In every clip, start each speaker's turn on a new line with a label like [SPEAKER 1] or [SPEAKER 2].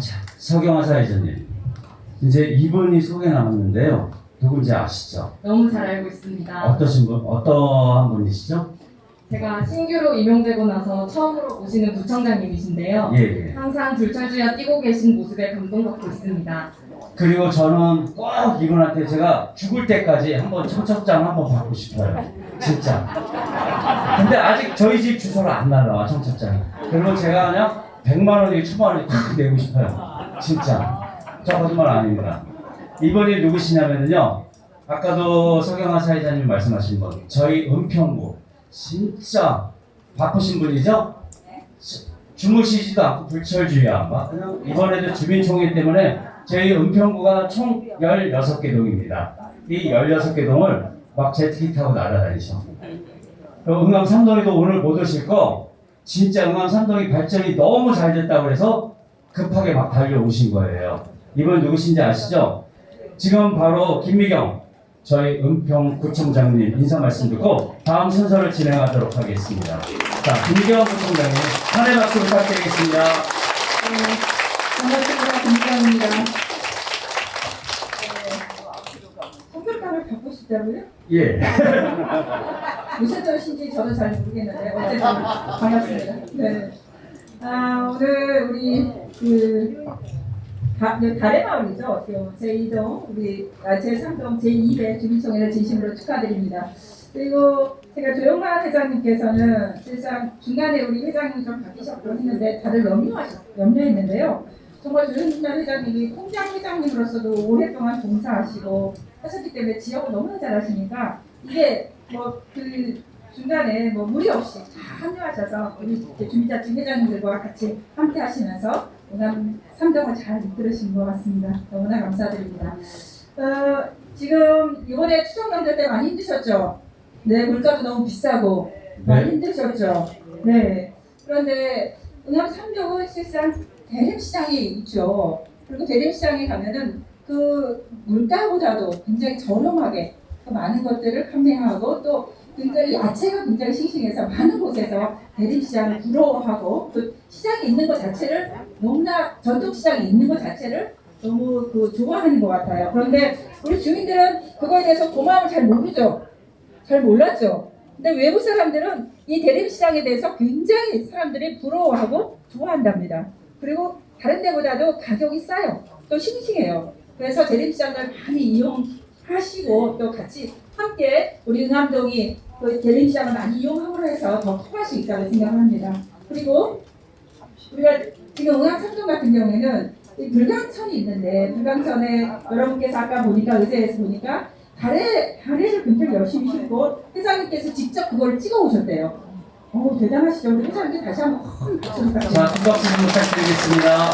[SPEAKER 1] 자, 서경화 사회자님. 이제 이분이 소개 남았는데요. 누군지 아시죠?
[SPEAKER 2] 너무 잘 알고 있습니다.
[SPEAKER 1] 어떠신 분, 어떠한 분이시죠?
[SPEAKER 2] 제가 신규로 임용되고 나서 처음으로 오시는 구청장님이신데요.
[SPEAKER 1] 예, 예.
[SPEAKER 2] 항상 불철주야 뛰고 계신 모습에 감동받고 있습니다.
[SPEAKER 1] 그리고 저는 꼭 이분한테 제가 죽을 때까지 한번 청첩장 한번 받고 싶어요. 진짜. 근데 아직 저희 집 주소를 안 날라와, 청첩장이. 그리고 제가 그냥 100만 원이, 1000만 원이 딱 내고 싶어요. 진짜. 저 거짓말 아닙니다. 이분이 누구시냐면요. 아까도 서경화 사회자님 말씀하신 분. 저희 은평구. 진짜 바쁘신 분이죠? 주- 주무시지도 않고 불철주야. 막 그냥 이번에도 주민총회 때문에 저희 은평구가 총 16개 동입니다. 이 16개 동을 막 제트기 타고 날아다니셔. 그리고 응암 삼동에도 오늘 못 오실 거 진짜 응암 삼동이 발전이 너무 잘 됐다고 해서 급하게 막 달려오신 거예요. 이분 누구신지 아시죠? 지금 바로 김미경 저희 은평구청장님 인사 말씀 듣고 다음 순서를 진행하도록 하겠습니다. 자, 김미경 구청장님 한해 박수 부탁드리겠습니다.
[SPEAKER 3] 네, 반갑습니다. 성격감을 갖고 싶다고요?
[SPEAKER 1] 예.
[SPEAKER 3] 무슨 뜻인지 저도 잘 모르겠는데 어쨌든 반갑습니다. 네. 아, 오늘 우리 그 다, 그 달의 마을이죠. 그 제2동 우리 아, 제3동 제2배 주민총회를 진심으로 축하드립니다. 그리고 제가 조영만 회장님께서는 실상 중간에 우리 회장님 좀 바뀌셨고 했는데 다들 염려하셨, 염려했는데요. 정말 조영만 회장님이 공장 회장님으로서도 오랫동안 봉사하시고 하셨기 때문에 지역을 너무나 잘 아시니까 이게 뭐 그 중간에 뭐 무리 없이 다 합류하셔서 우리 주민자치 회장님들과 같이 함께 하시면서 오남 삼동을 잘 이끌으신 것 같습니다. 너무나 감사드립니다. 어, 지금 이번에 추석 명절 때 많이 힘드셨죠? 네, 물가도 너무 비싸고 많이
[SPEAKER 1] 네.
[SPEAKER 3] 힘드셨죠? 네. 그런데 응암 삼동은 실상 대림시장이 있죠. 그리고 대림시장에 가면은 그 물가보다도 굉장히 저렴하게 그 많은 것들을 판매하고 또 굉장히 야채가 굉장히 싱싱해서 많은 곳에서 대림시장을 부러워하고 그 시장에 있는 것 자체를 너무나 전통시장에 있는 것 자체를 너무 그 좋아하는 것 같아요. 그런데 우리 주민들은 그거에 대해서 고마움을 잘 모르죠. 잘 몰랐죠. 근데 외부 사람들은 이 대림시장에 대해서 굉장히 사람들이 부러워하고 좋아한답니다. 그리고 다른 데보다도 가격이 싸요. 또 싱싱해요. 그래서 대림시장을 많이 이용하시고 또 같이 함께 우리 응암동이 그 대림시장을 많이 이용함으로 해서 더 커갈 수 있다고 생각합니다. 그리고 우리가 지금 응암 삼동 같은 경우에는 이 불광천이 있는데 불광천에 여러분께서 아까 보니까 의제에서 보니까 다래 다래를 굉장히 열심히 심고 회장님께서 직접 그걸 찍어 오셨대요. 오 대단하시죠. 우리 회장님 다시 한번 큰 박수
[SPEAKER 1] 자,
[SPEAKER 3] 부탁드립니다.
[SPEAKER 1] 큰 박수 좀 부탁드리겠습니다.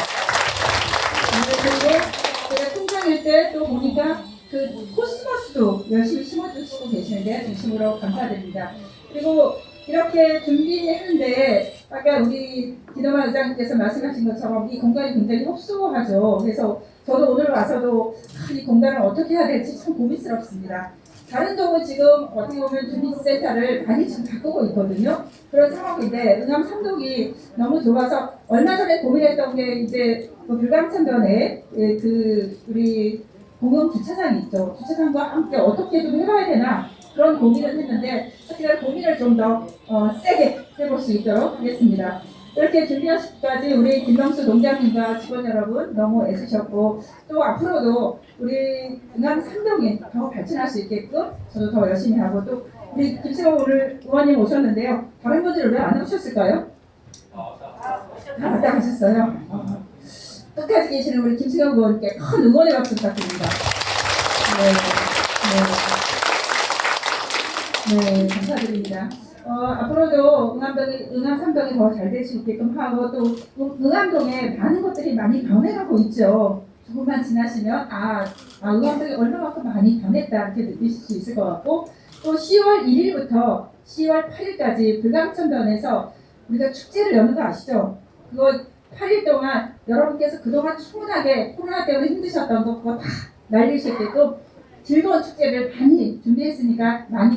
[SPEAKER 3] 그리고 제가 통장일 때 또 보니까 그 코스모스도 열심히 심어주시고 계시는데 진심으로 감사드립니다. 그리고 이렇게 준비했는데 아까 우리 기도만 의장님께서 말씀하신 것처럼 이 공간이 굉장히 협소하죠. 그래서 저도 오늘 와서도 아, 이 공간을 어떻게 해야 될지 참 고민스럽습니다. 다른 동은 지금 어떻게 보면 주민센터를 많이 지금 바꾸고 있거든요. 그런 상황인데 응암 삼동이 너무 좋아서 얼마 전에 고민했던 게 이제 그 불감천변에 예, 그 우리 공영 주차장이 있죠. 주차장과 함께 어떻게 좀 해봐야 되나 그런 고민을 했는데 사실 고민을 좀더 어, 세게 해볼 수 있도록 하겠습니다. 이렇게 준비하시기까지 우리 김명수 농장님과 직원 여러분 너무 애쓰셨고 또 앞으로도 우리 응암 삼동이 더 발전할 수 있게끔 저도 더 열심히 하고 또 우리 김세호 의원님 오셨는데요. 다른 분들은 왜안 오셨을까요? 다 왔다 가셨어요. 어. 끝까지 계시는 우리 김승현 의원님께 큰 응원의 박수 부탁드립니다. 네, 네, 네 감사드립니다. 어, 앞으로도 응암동이, 응암 삼동이 더 잘 될 수 있게끔 하고 또 응암동에 많은 것들이 많이 변해가고 있죠. 조금만 지나시면 아, 아 응암동이 얼마만큼 많이 변했다 이렇게 느끼실 수 있을 것 같고 또 10월 1일부터 10월 8일까지 불광천변에서 우리가 축제를 여는 거 아시죠? 그거 8일 동안 여러분께서 그동안 충분하게 코로나 때문에 힘드셨던 거 그거 다수 있게끔 즐거운 축제를 많이 준비했으니까 많이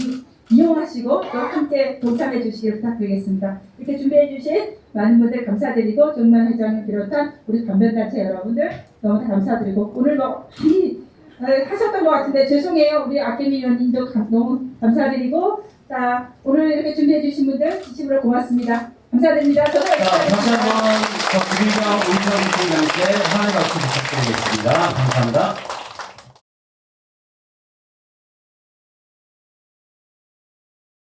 [SPEAKER 3] 이용하시고 또 함께 동참해 주시길 부탁드리겠습니다. 이렇게 준비해 주신 많은 분들 감사드리고 정만 회장을 비롯한 우리 관변단체 여러분들 너무 다 감사드리고 오늘 뭐 많이 어, 하셨던 것 같은데 죄송해요. 우리 아케미 의원님도 감- 너무 감사드리고 자 오늘 이렇게 준비해 주신 분들 진심으로 고맙습니다. 감사드립니다.
[SPEAKER 1] 자, 다시 한번 저 부기장 우선 부장님께 환영 박수 부탁드리겠습니다. 감사합니다.